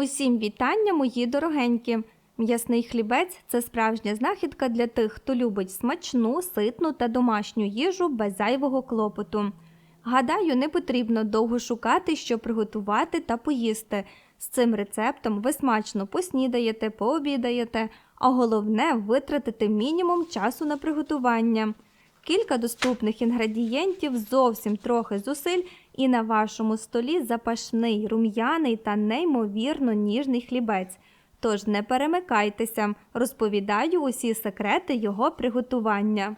Усім вітання, мої дорогенькі! М'ясний хлібець це справжня знахідка для тих, хто любить смачну, ситну та домашню їжу без зайвого клопоту. Гадаю, не потрібно довго шукати, що приготувати та поїсти. З цим рецептом ви смачно поснідаєте, пообідаєте, а головне витратите мінімум часу на приготування. Кілька доступних інгредієнтів, зовсім трохи зусиль, і на вашому столі запашний, рум'яний та неймовірно ніжний хлібець. Тож не перемикайтеся, розповідаю усі секрети його приготування.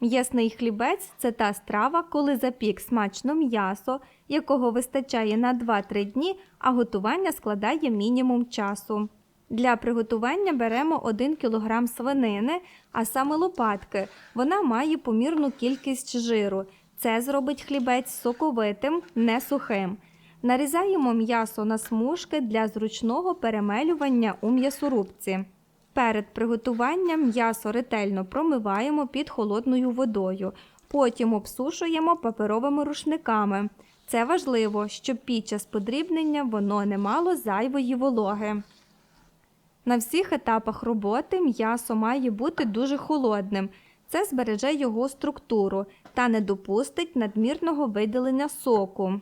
М'ясний хлібець це та страва, коли запік смачно м'ясо, якого вистачає на 2-3 дні, а готування складає мінімум часу. Для приготування беремо 1 кг свинини, а саме лопатки. Вона має помірну кількість жиру. Це зробить хлібець соковитим, не сухим. Нарізаємо м'ясо на смужки для зручного перемелювання у м'ясорубці. Перед приготуванням м'ясо ретельно промиваємо під холодною водою, потім обсушуємо паперовими рушниками. Це важливо, щоб під час подрібнення воно не мало зайвої вологи. На всіх етапах роботи м'ясо має бути дуже холодним. Це збереже його структуру та не допустить надмірного виділення соку.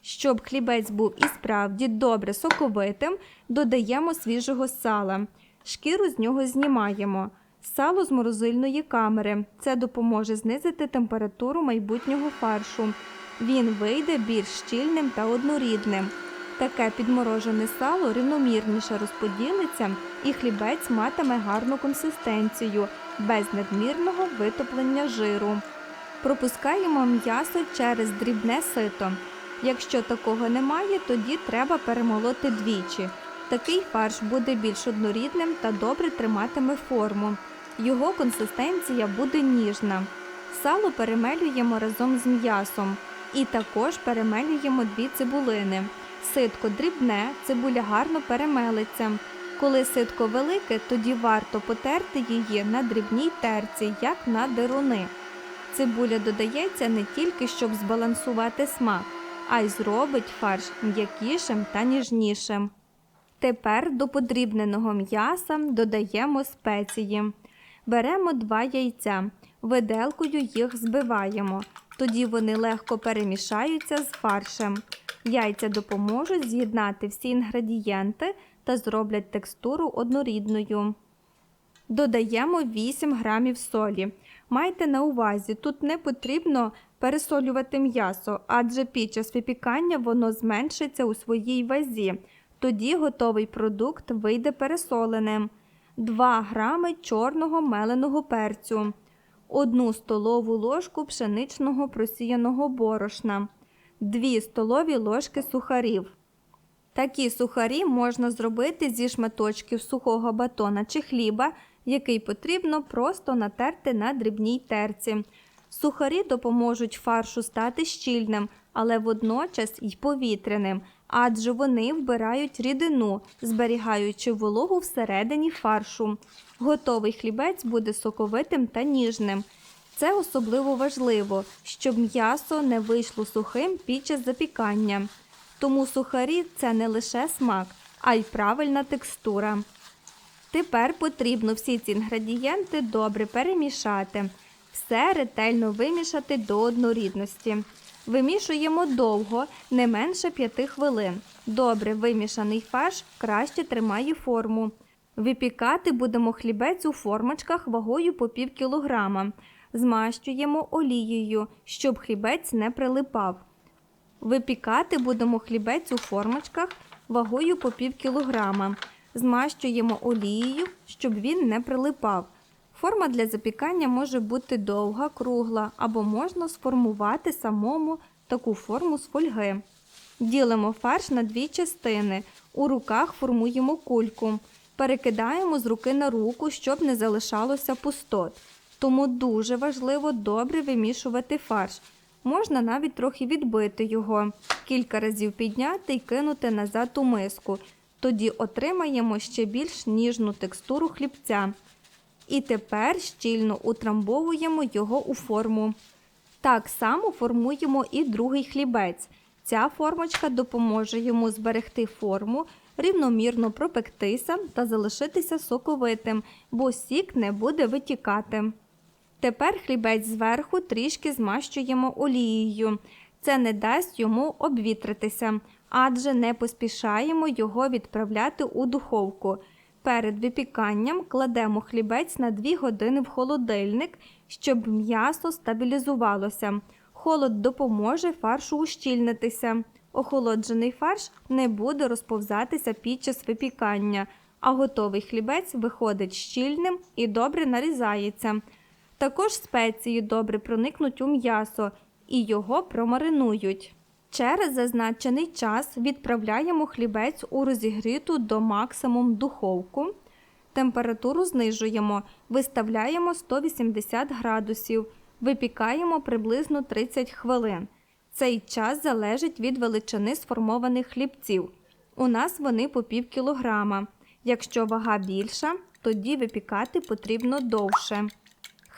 Щоб хлібець був і справді добре соковитим, додаємо свіжого сала. Шкіру з нього знімаємо. Сало з морозильної камери. Це допоможе знизити температуру майбутнього фаршу. Він вийде більш щільним та однорідним. Таке підморожене сало рівномірніше розподілиться і хлібець матиме гарну консистенцію, без надмірного витоплення жиру. Пропускаємо м'ясо через дрібне сито. Якщо такого немає, тоді треба перемолоти двічі. Такий фарш буде більш однорідним та добре триматиме форму. Його консистенція буде ніжна. Сало перемелюємо разом з м'ясом і також перемелюємо дві цибулини. Ситко дрібне, цибуля гарно перемелиться. Коли ситко велике, тоді варто потерти її на дрібній терці, як на деруни. Цибуля додається не тільки щоб збалансувати смак, а й зробить фарш м'якішим та ніжнішим. Тепер до подрібненого м'яса додаємо спеції. Беремо два яйця, виделкою їх збиваємо. Тоді вони легко перемішаються з фаршем. Яйця допоможуть з'єднати всі інгредієнти та зроблять текстуру однорідною. Додаємо 8 грамів солі. Майте на увазі, тут не потрібно пересолювати м'ясо, адже під час випікання воно зменшиться у своїй вазі. Тоді готовий продукт вийде пересоленим. 2 грами чорного меленого перцю, 1 столову ложку пшеничного просіяного борошна, 2 столові ложки сухарів. Такі сухарі можна зробити зі шматочків сухого батона чи хліба, який потрібно просто натерти на дрібній терці. Сухарі допоможуть фаршу стати щільним, але водночас й повітряним, адже вони вбирають рідину, зберігаючи вологу всередині фаршу. Готовий хлібець буде соковитим та ніжним. Це особливо важливо, щоб м'ясо не вийшло сухим під час запікання. Тому сухарі це не лише смак, а й правильна текстура. Тепер потрібно всі ці інгредієнти добре перемішати, все ретельно вимішати до однорідності. Вимішуємо довго, не менше 5 хвилин. Добре вимішаний фарш краще тримає форму. Випікати будемо хлібець у формочках вагою по пів кілограма. Змащуємо олією, щоб хлібець не прилипав. Випікати будемо хлібець у формочках вагою по пів кілограма. Змащуємо олією, щоб він не прилипав. Форма для запікання може бути довга, кругла або можна сформувати самому таку форму з фольги. Ділимо фарш на дві частини. У руках формуємо кульку. Перекидаємо з руки на руку, щоб не залишалося пустот. Тому дуже важливо добре вимішувати фарш. Можна навіть трохи відбити його, кілька разів підняти і кинути назад у миску. Тоді отримаємо ще більш ніжну текстуру хлібця. І тепер щільно утрамбовуємо його у форму. Так само формуємо і другий хлібець. Ця формочка допоможе йому зберегти форму, рівномірно пропектися та залишитися соковитим, бо сік не буде витікати. Тепер хлібець зверху трішки змащуємо олією. Це не дасть йому обвітритися, адже не поспішаємо його відправляти у духовку. Перед випіканням кладемо хлібець на 2 години в холодильник, щоб м'ясо стабілізувалося. Холод допоможе фаршу ущільнитися. Охолоджений фарш не буде розповзатися під час випікання, а готовий хлібець виходить щільним і добре нарізається. Також спеції добре проникнуть у м'ясо і його промаринують. Через зазначений час відправляємо хлібець у розігріту до максимум духовку. Температуру знижуємо, виставляємо 180 градусів, випікаємо приблизно 30 хвилин. Цей час залежить від величини сформованих хлібців. У нас вони по пів кілограма. Якщо вага більша, тоді випікати потрібно довше.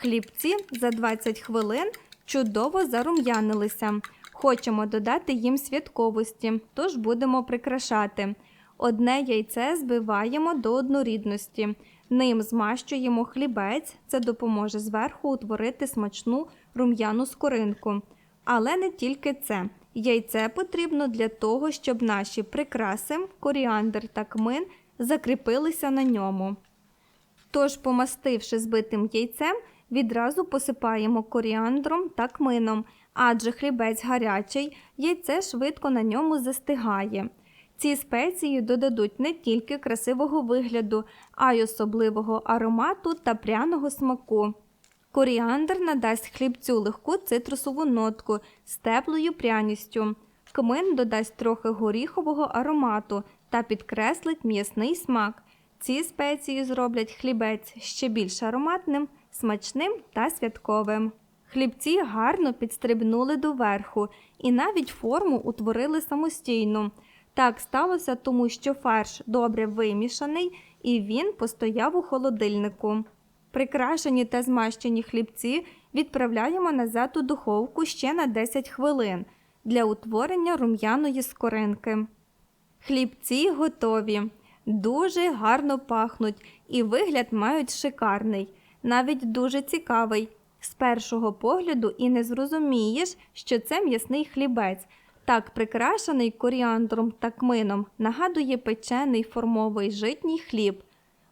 Хлібці за 20 хвилин чудово зарум'янилися. Хочемо додати їм святковості, тож будемо прикрашати. Одне яйце збиваємо до однорідності. Ним змащуємо хлібець, це допоможе зверху утворити смачну рум'яну скоринку. Але не тільки це. Яйце потрібно для того, щоб наші прикраси, коріандр та кмин закріпилися на ньому. Тож, помастивши збитим яйцем, відразу посипаємо коріандром та кмином, адже хлібець гарячий, яйце швидко на ньому застигає. Ці спеції додадуть не тільки красивого вигляду, а й особливого аромату та пряного смаку. Коріандр надасть хлібцю легку цитрусову нотку з теплою пряністю. Кмин додасть трохи горіхового аромату та підкреслить м'ясний смак. Ці спеції зроблять хлібець ще більш ароматним, смачним та святковим. Хлібці гарно підстрибнули доверху і навіть форму утворили самостійно. Так сталося, тому що фарш добре вимішаний і він постояв у холодильнику. Прикрашені та змащені хлібці відправляємо назад у духовку ще на 10 хвилин для утворення рум'яної скоринки. Хлібці готові, дуже гарно пахнуть і вигляд мають шикарний, навіть дуже цікавий. З першого погляду і не зрозумієш, що це м'ясний хлібець. Так прикрашений коріандром та кмином нагадує печений формовий житній хліб.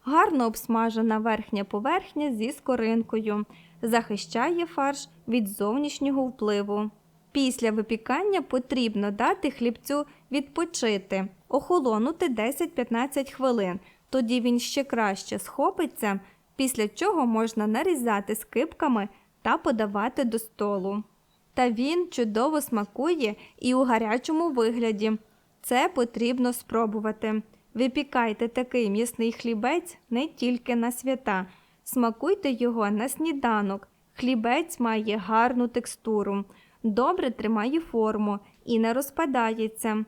Гарно обсмажена верхня поверхня зі скоринкою, захищає фарш від зовнішнього впливу. Після випікання потрібно дати хлібцю відпочити, охолонути 10-15 хвилин, тоді він ще краще схопиться, після чого можна нарізати скипками та подавати до столу. Та він чудово смакує і у гарячому вигляді. Це потрібно спробувати. Випікайте такий м'ясний хлібець не тільки на свята, смакуйте його на сніданок. Хлібець має гарну текстуру, добре тримає форму і не розпадається.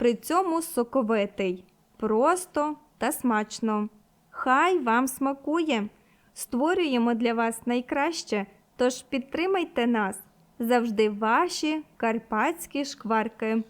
При цьому соковитий, просто та смачно. Хай вам смакує! Створюємо для вас найкраще, тож підтримайте нас завжди ваші карпатські шкварки.